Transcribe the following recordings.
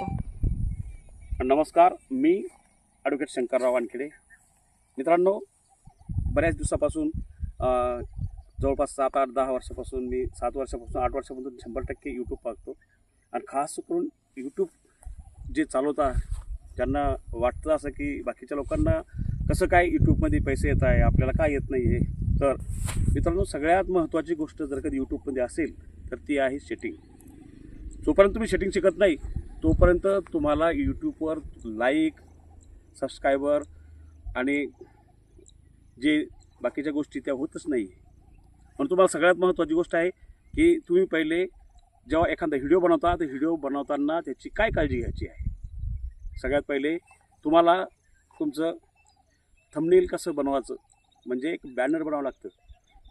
शकता नमस्कार मी ॲडव्होकेट शंकरराव वानखेडे. मित्रांनो बऱ्याच दिवसापासून जवळपास सात आठ दहा वर्षापासून मी सात वर्षापासून आठ वर्षापासून शंभर टक्के यूट्यूब पाहतो. आणि खास करून यूट्यूब जे चालवता ज्यांना वाटतं असं की बाकीच्या लोकांना कसं काय यूट्यूबमध्ये पैसे येत आहे आपल्याला काय येत नाही आहे तर मित्रांनो सगळ्यात महत्त्वाची गोष्ट जर कधी यूट्यूबमध्ये असेल तर ती आहे सेटिंग जोपर्यंत तुम्ही सेटिंग शिकत नाही तोपर्यंत तुम्हाला यूट्यूबवर लाईक सबस्क्रायबर आणि जे बाकीच्या गोष्टी त्या होतच नाही. म्हणून तुम्हाला सगळ्यात महत्त्वाची गोष्ट आहे की तुम्ही पहिले जेव्हा एखादा व्हिडिओ बनवता तर व्हिडिओ बनवताना त्याची काय काळजी घ्यायची आहे? सगळ्यात पहिले तुम्हाला तुमचं थंबनेल कसं बनवायचं? म्हणजे एक बॅनर बनावं लागतं.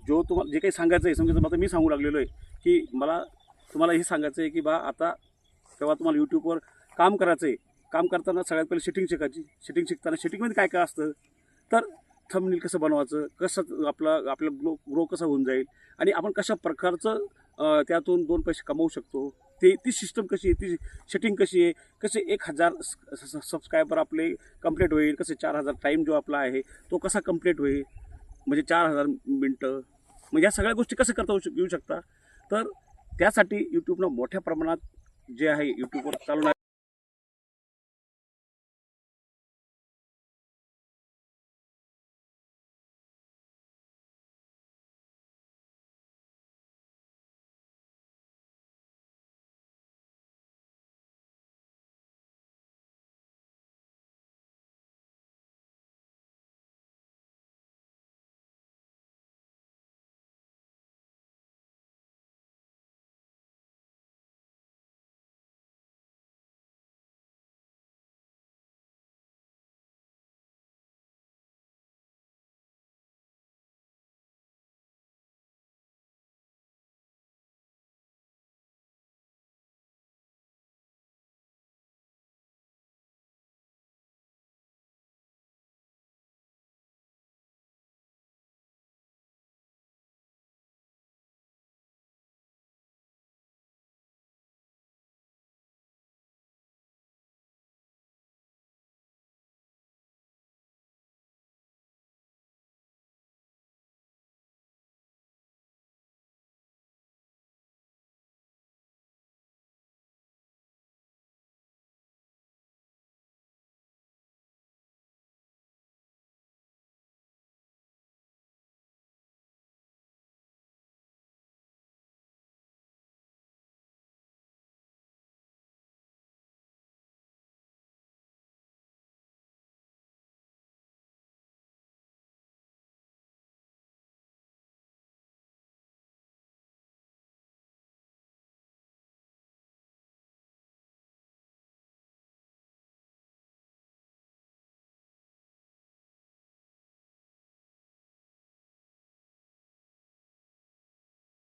जो तुम्हाला जे काही सांगायचं आहे समजा आता मी सांगू लागलेलो आहे की मला तुम्हाला हे सांगायचं आहे की बा आता तेव्हा तुम्हाला यूट्यूबवर काम करायचं आहे काम करताना सगळ्यात पहिले सेटिंग शिकायची. सेटिंग शिकताना सेटिंगमध्ये काय काय असतं? तर थंबनेल कसं बनवायचं? कसं आपलं आपलं ग्लो ग्रो कसं होऊन जाईल? आणि आपण कशा प्रकारचं त्यातून दोन पैसे कमवू शकतो? ते ती सिस्टम कशी आहे? ती सेटिंग कशी आहे? कसे एक हजार सबस्क्रायबर आपले कंप्लीट होईल? कसे चार हजार टाईम जो आपला आहे तो कसा कंप्लीट होईल? म्हणजे चार हजार मिनटं. म्हणजे या सगळ्या गोष्टी कसं करता येऊ शक- येऊ शकता? तर त्यासाठी यूट्यूबनं मोठ्या प्रमाणात जे आहे युट्यूबवर चालवणार